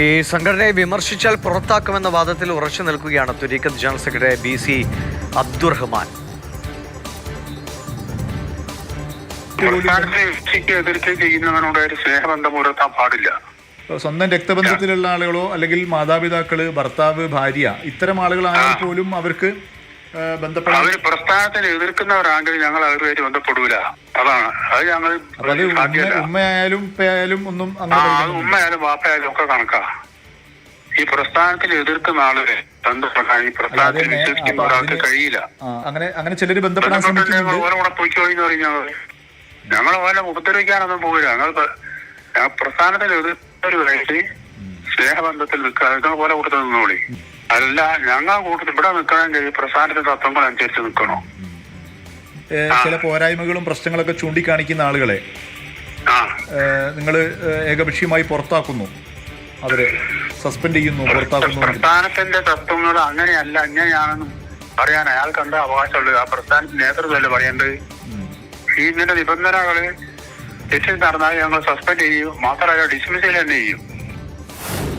ഈ സംഘടനയെ വിമർശിച്ചാൽ പുറത്താക്കുമെന്ന വാദത്തിൽ ഉറച്ചു നിൽക്കുകയാണ് തുരീഖത്ത് general secretary B C Abdurahman സർക്കാരിന്റെ വ്യക്തിക്ക് എതിർത്ത് ചെയ്യുന്നവനോട് ഒരു സ്നേഹബന്ധം പുലർത്താൻ പാടില്ല. സ്വന്തം രക്തബന്ധത്തിലുള്ള ആളുകളോ അല്ലെങ്കിൽ മാതാപിതാക്കൾ ഭർത്താവ് ഭാര്യ ഇത്തരം ആളുകളായാൽ പോലും അവർക്ക് ബന്ധപ്പെടാൻ പ്രസ്ഥാനത്തിന് എതിർക്കുന്നവരാണെങ്കിൽ ഞങ്ങൾ അവരുമായിട്ട് ബന്ധപ്പെടൂല. അതാണ്. അത് ഞങ്ങൾ ഉമ്മയായാലും ഉപ്പയായാലും ഒന്നും. ഉമ്മയായാലും വാപ്പയായാലും ഒക്കെ കണക്കാ. ഈ പ്രസ്ഥാനത്തിന് എതിർക്കുന്ന ആളുകളെ ബന്ധപ്പെടാൻ ഈ പ്രസ്ഥാനത്തിൽ വിശ്വസിക്കുന്ന ഒരാൾക്ക് കഴിയില്ല. അങ്ങനെ അങ്ങനെ ചിലര് ബന്ധപ്പെടാൻ ഓരോ കൂടെ പോയിക്കോളി എന്ന് പറഞ്ഞാൽ ഞങ്ങൾ. ഓരോ ഉപദ്രവിക്കാനൊന്നും പോകില്ല ഞങ്ങൾ പ്രസ്ഥാനത്തിൽ എതിർത്തവരുമായിട്ട് സ്നേഹബന്ധത്തിൽ നിങ്ങൾ പോലെ കൊടുത്തു നിന്നോളി. അല്ല ഞങ്ങൾ കൂട്ടത്തിൽ ഇവിടെ നിൽക്കണമെങ്കിൽ പ്രസ്ഥാനത്തിന്റെ തത്വങ്ങൾ അനുസരിച്ച് നിൽക്കണോ ചില പോരായ്മകളും പ്രശ്നങ്ങളൊക്കെ ചൂണ്ടിക്കാണിക്കുന്ന ആളുകളെ നിങ്ങൾ ഏകപക്ഷീയമായി പുറത്താക്കുന്നു. അവരെ സസ്പെൻഡ് ചെയ്യുന്നു പുറത്താക്കുന്നു. പ്രസ്ഥാനത്തിന്റെ തത്വങ്ങൾ അങ്ങനെയല്ല ഇങ്ങനെയാണെന്ന് പറയാൻ അയാൾക്ക് എന്താ അവകാശമുള്ളത്? ആ പ്രസ്ഥാനത്തിന്റെ നേതൃത്വമല്ലേ പറയേണ്ടത്? ഈ ഇങ്ങനെ നിബന്ധനകൾ തെറ്റിൽ നടന്നാൽ ഞങ്ങൾ സസ്പെൻഡ് ചെയ്യും. മാത്രമല്ല ഡിസ്മിസ് തന്നെ ചെയ്യും.